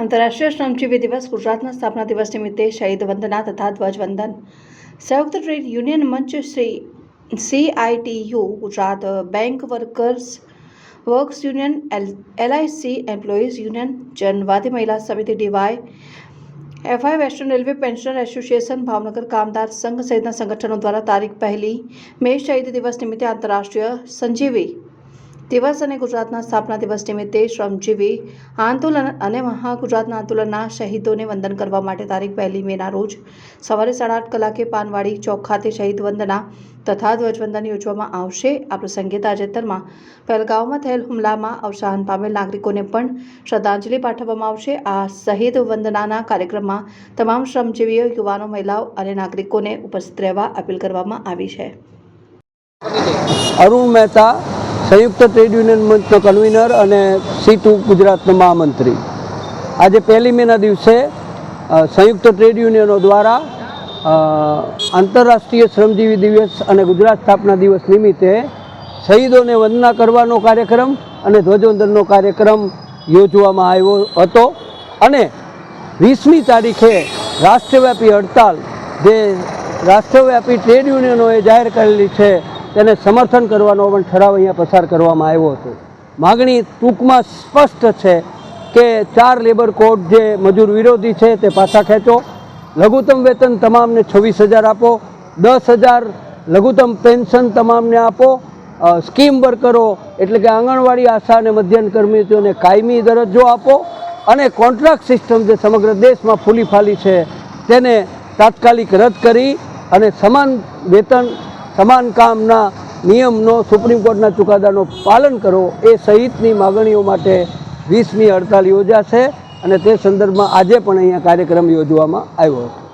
આંતરરાષ્ટ્રીય શ્રમજીવી દિવસ ગુજરાતના સ્થાપના દિવસ નિમિત્તે શહીદ વંદના તથા ધ્વજવંદન. સંયુક્ત ટ્રેડ યુનિયન મંચ Shri CITU Gujarat bank workers works union, L LIC employees union, Janvadi Mahila Samiti DYFI western railway pensioner association, Bhavnagar Kamdar Sangh સહિતના સંગઠનો દ્વારા તારીખ પહેલી મે શહીદ દિવસ નિમિત્તે આંતરરાષ્ટ્રીય સંજીવી દિવસ અને ગુજરાતના સ્થાપના દિવસ નિમિત્તે શ્રમજીવી આંદોલન અને મહા ગુજરાતના આંદોલનના શહીદોને વંદન કરવા માટે તારીખ પહેલી મેના રોજ સવારે સાડા આઠ કલાકે પાનવાડી ચોક ખાતે શહીદ વંદના તથા ધ્વજવંદન યોજવામાં આવશે. આ પ્રસંગે તાજેતરમાં પહેલગાંવમાં થયેલ હુમલામાં અવસાન પામેલ નાગરિકોને પણ શ્રદ્ધાંજલિ પાઠવવામાં આવશે. આ શહીદ વંદનાના કાર્યક્રમમાં તમામ શ્રમજીવીઓ, યુવાનો, મહિલાઓ અને નાગરિકોને ઉપસ્થિત રહેવા અપીલ કરવામાં આવી છે. અરુણ મહેતા સંયુક્ત ટ્રેડ યુનિયન મંચનો કન્વીનર અને સી ટુ ગુજરાતનો મહામંત્રી. આજે પહેલી મેના દિવસે સંયુક્ત ટ્રેડ યુનિયનો દ્વારા આંતરરાષ્ટ્રીય શ્રમજીવી દિવસ અને ગુજરાત સ્થાપના દિવસ નિમિત્તે શહીદોને વંદના કરવાનો કાર્યક્રમ અને ધ્વજવંદનનો કાર્યક્રમ યોજવામાં આવ્યો હતો. અને વીસમી તારીખે રાષ્ટ્રવ્યાપી હડતાલ, જે રાષ્ટ્રવ્યાપી ટ્રેડ યુનિયનોએ જાહેર કરેલી છે તેને સમર્થન કરવાનો પણ ઠરાવ અહીંયા પસાર કરવામાં આવ્યો હતો. માગણી ટૂંકમાં સ્પષ્ટ છે કે ચાર લેબર કોડ જે મજૂર વિરોધી છે તે પાછા ખેંચો. લઘુત્તમ વેતન તમામને છવ્વીસ હજાર આપો. દસ હજાર લઘુત્તમ પેન્શન તમામને આપો. સ્કીમ વર્કરો એટલે કે આંગણવાડી આશા અને મધ્યાહન કર્મીઓને કાયમી દરજ્જો આપો અને કોન્ટ્રાક્ટ સિસ્ટમ જે સમગ્ર દેશમાં ફૂલી ફાલી છે તેને તાત્કાલિક રદ કરી અને સમાન વેતન સમાન કામના નિયમનો સુપ્રીમ કોર્ટના ચુકાદાનો પાલન કરો એ સહિતની માગણીઓ માટે વીસમી હડતાલ યોજાશે અને તે સંદર્ભમાં આજે પણ અહીંયા કાર્યક્રમ યોજવામાં આવ્યો હતો.